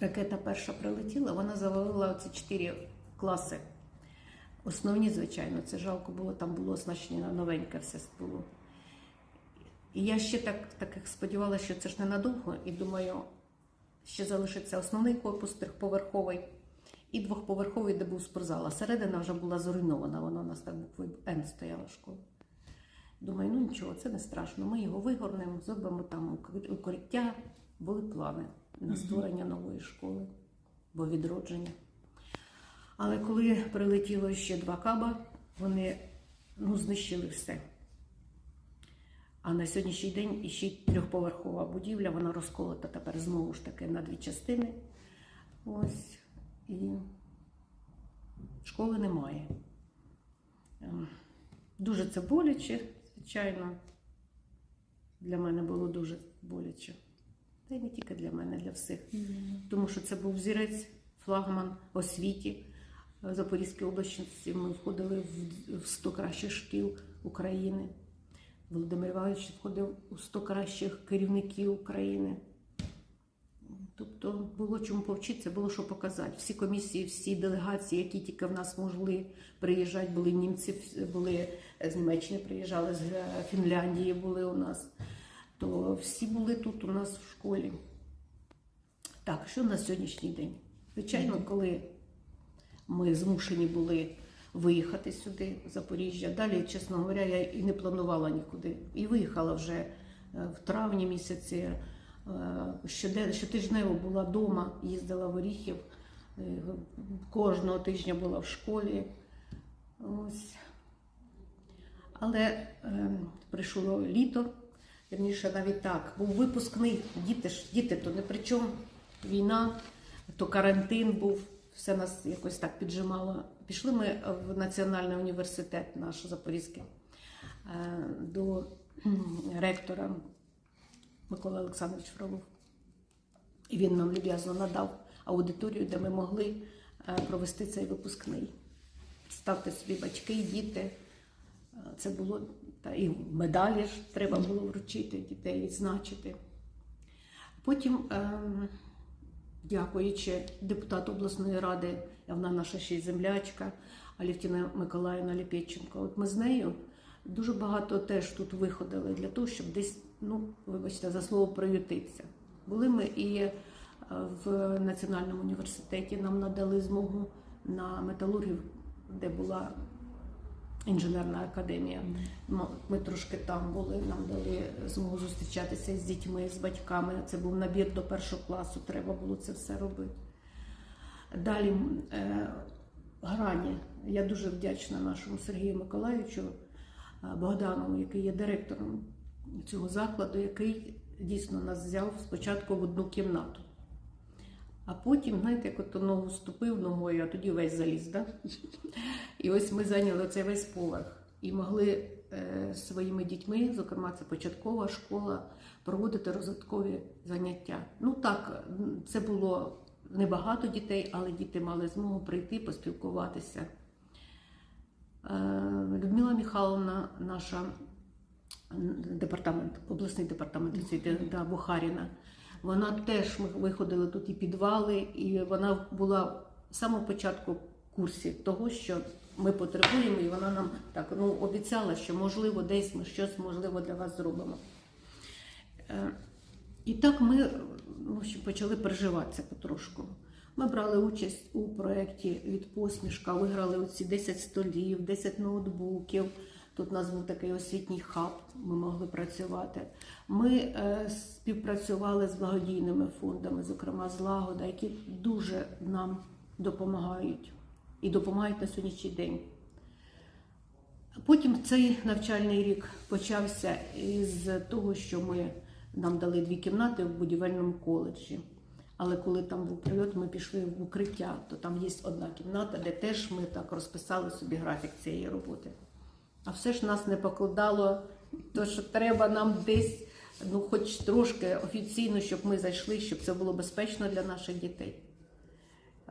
ракета перша прилетіла, вона завалила оці чотири класи. Основні, звичайно, це жалко було, там було оснащення новеньке все було. І я ще так, так сподівалася, що це ж ненадовго, і думаю, ще залишиться основний корпус трьохповерховий і двохповерховий, де був спортзал. А середина вже була зруйнована, вона у нас так буквою Н стояла школа. Думаю, ну нічого, це не страшно. Ми його вигорнемо, зробимо там укриття. Були плани на створення нової школи, бо відродження. Але коли прилетіло ще два каба, вони ну, знищили все. А на сьогоднішній день іще трьохповерхова будівля, вона розколота тепер знову ж таки на дві частини. Ось. І школи немає. Ем, Дуже це боляче, звичайно. Для мене було дуже боляче. Та й не тільки для мене, для всіх. Тому що це був зірець, флагман освіті. В Запорізькій області ми входили в- в 100 кращих шкіл України. Володимир Іванович входив у 100 кращих керівників України. Тобто було чому повчитися, було що показати. Всі комісії, всі делегації, які тільки в нас могли приїжджати, були німці, були з Німеччини приїжджали, з Фінляндії були у нас. То всі були тут у нас в школі. Так, що на сьогоднішній день? Звичайно, коли ми змушені були виїхати сюди, в Запоріжжя. Далі, чесно говоря, я і не планувала нікуди. І виїхала вже е, в травні місяці. Е, Щотижнево була вдома, їздила в Оріхів. Е, Кожного тижня була в школі. Ось. Але е, прийшло літо, вірніше навіть так, був випускний, діти ж, діти то не при чому, війна, то карантин був, все нас якось так піджимало. Пішли ми в Національний університет наш Запорізький е, до ректора Микола Олександрович Фролов. І він нам люб'язно надав аудиторію, де ми могли е, провести цей випускний. Ставте собі батьки, діти. Е, Це було та і медалі ж треба було вручити, дітей відзначити. Потім, ем, дякуючи депутату обласної ради, вона наша ще й землячка Алівтіна Миколаївна Ліпєченко. От ми з нею дуже багато теж тут виходили для того, щоб десь, ну, вибачте, за слово приютитися. Були ми і е, в Національному університеті, нам надали змогу на металургів, де була інженерна академія. Ми трошки там були, нам дали змогу зустрічатися з дітьми, з батьками. Це був набір до першого класу, треба було це все робити. Далі е, грані. Я дуже вдячна нашому Сергію Миколаївичу е, Богданову, який є директором цього закладу, який дійсно нас взяв спочатку в одну кімнату. А потім, знаєте, як ото ногу ступив ногою, а тоді весь заліз. Да? І ось ми зайняли цей весь поверх і могли е, своїми дітьми, зокрема, це початкова школа, проводити розвиткові заняття. Ну так, це було небагато дітей, але діти мали змогу прийти, поспілкуватися. Е, Людмила Михайловна, наша департамент, обласний департамент освіти да, Бухаріна. Вона теж ми виходили тут і підвали, і вона була з самого початку в курсі того, що ми потребуємо, і вона нам так ну, обіцяла, що можливо десь ми щось можливо для вас зробимо. Е, І так ми ну, почали переживатися потрошку. Ми брали участь у проєкті від посмішка, виграли оці 10 столів, 10 ноутбуків. Тут у нас був такий освітній хаб, ми могли працювати. Ми е, співпрацювали з благодійними фондами, зокрема з Лагода, які дуже нам допомагають і допомагають на сьогоднішній день. Потім цей навчальний рік почався із того, що ми нам дали дві кімнати в будівельному коледжі. Але коли там був прильот, ми пішли в укриття, то там є одна кімната, де теж ми так розписали собі графік цієї роботи. А все ж нас не покладало, то що треба нам десь, ну хоч трошки офіційно, щоб ми зайшли, щоб це було безпечно для наших дітей.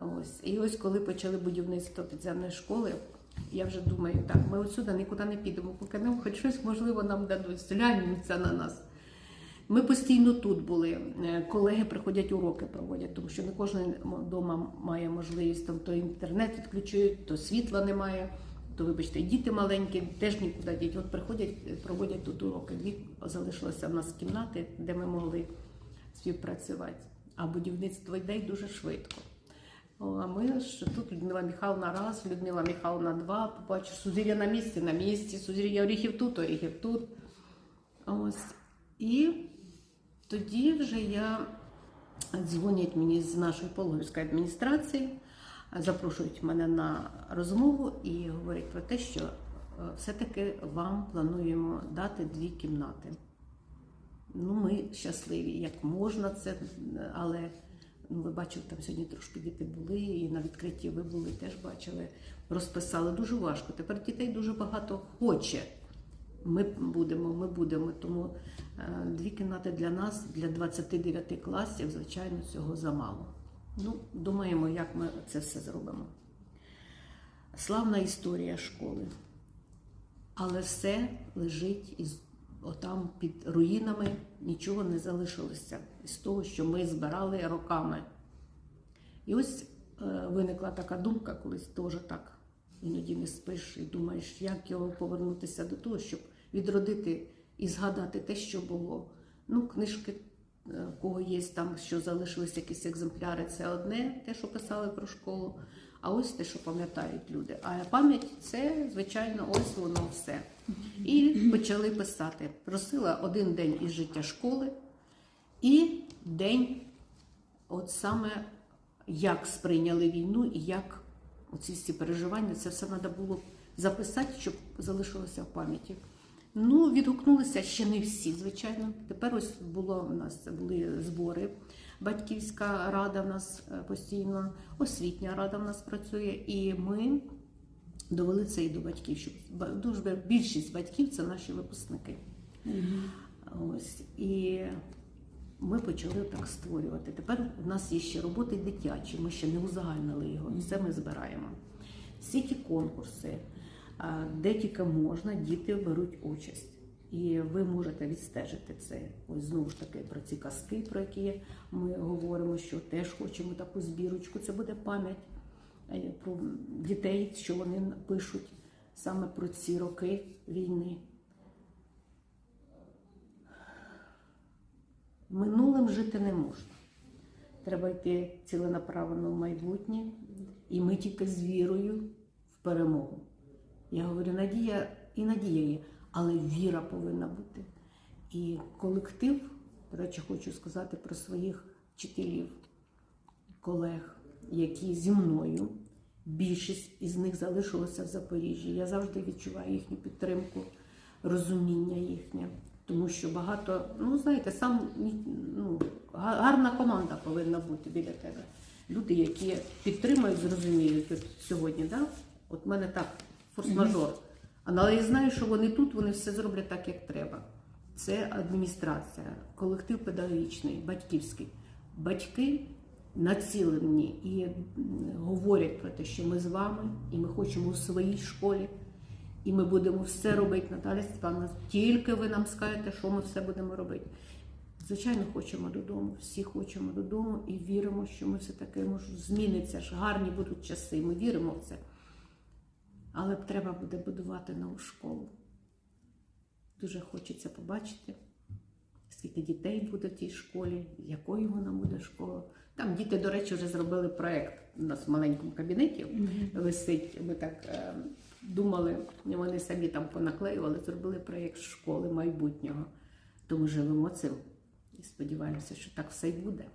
Ось. І ось коли почали будівництво підземної школи, я вже думаю, так, ми отсюди нікуди не підемо, поки нам хоч щось можливо нам дадуть, зглянуться на нас. Ми постійно тут були. Е, Колеги приходять уроки проводять, тому що не кожен вдома має можливість там то інтернет відключують, то світла немає. То вибачте, діти маленькі, теж нікуди діти. От приходять, проводять тут уроки. Дві залишилося в нас кімнати, де ми могли співпрацювати. А будівництво йде дуже швидко. А ми ж тут Людмила Михайловна раз, Людмила Михайловна два. Побачиш, Сузір'я на місці, на місці, Сузір'я оріхів тут, оріхів тут. Ось. І тоді вже я дзвонять мені з нашої пологівської адміністрації, запрошують мене на розмову і говорять про те, що е, все-таки вам плануємо дати дві кімнати. Ну, ми щасливі, як можна це, але ну, ви бачили, там сьогодні трошки діти були, і на відкритті ви були, теж бачили, розписали. Дуже важко. Тепер дітей дуже багато хоче. Ми будемо, ми будемо. Тому е, дві кімнати для нас, для 29 класів, звичайно, цього замало. Ну, думаємо, як ми це все зробимо. Славна історія школи. Але все лежить із отам під руїнами, нічого не залишилося з того, що ми збирали роками. І ось е, виникла така думка, колись теж так. Іноді не спиш і думаєш, як його повернутися до того, щоб відродити і згадати те, що було. Ну, книжки, в кого є там, що залишились якісь екземпляри, це одне, те, що писали про школу, а ось те, що пам'ятають люди. А пам'ять це, звичайно, ось воно все. І почали писати. Просила один день із життя школи і день, от саме як сприйняли війну і як оці всі переживання, це все треба було записати, щоб залишилося в пам'яті. Ну, відгукнулися ще не всі, звичайно. Тепер ось було у нас були збори. Батьківська рада в нас е, постійно, освітня рада в нас працює, і ми довели це і до батьків. Щоб дуже більшість батьків це наші випускники. Ось і ми почали так створювати. Тепер у нас є ще роботи дитячі, ми ще не узагальнили його. Все ми збираємо. Всі ті конкурси, де тільки можна, діти беруть участь. І ви можете відстежити це. Ось знову ж таки про ці казки, про які ми говоримо, що теж хочемо таку збірочку. Це буде пам'ять е, про дітей, що вони пишуть саме про ці роки війни. Минулим жити не можна. Треба йти ціленаправлено в майбутнє, і ми тільки з вірою в перемогу. Я говорю, надія і надія є, але віра повинна бути. І колектив, до речі, хочу сказати про своїх вчителів, колег, які зі мною. Більшість із них залишилося в Запоріжжі. Я завжди відчуваю їхню підтримку, розуміння їхнє. Тому що багато, ну знаєте, сам ну, гарна команда повинна бути біля тебе. Люди, які підтримують, зрозуміють от сьогодні, да? от мене так, форс-мажор. Але я знаю, що вони тут, вони все зроблять так, як треба. Це адміністрація, колектив педагогічний, батьківський. Батьки націлені і говорять про те, що ми з вами, і ми хочемо у своїй школі. І ми будемо все робити, Наталя Степановна. Тільки ви нам скажете, що ми все будемо робити. Звичайно, хочемо додому, всі хочемо додому і віримо, що ми все таки може, зміниться ж, гарні будуть часи. Ми віримо в це. Але треба буде будувати нову школу. Дуже хочеться побачити, скільки дітей буде в тій школі, якою вона буде школа. Там діти, до речі, вже зробили проєкт у нас в маленькому кабінеті висить. Ми так е, думали, вони самі там понаклеювали, зробили проєкт школи майбутнього. Тому живемо цим і сподіваємося, що так все й буде.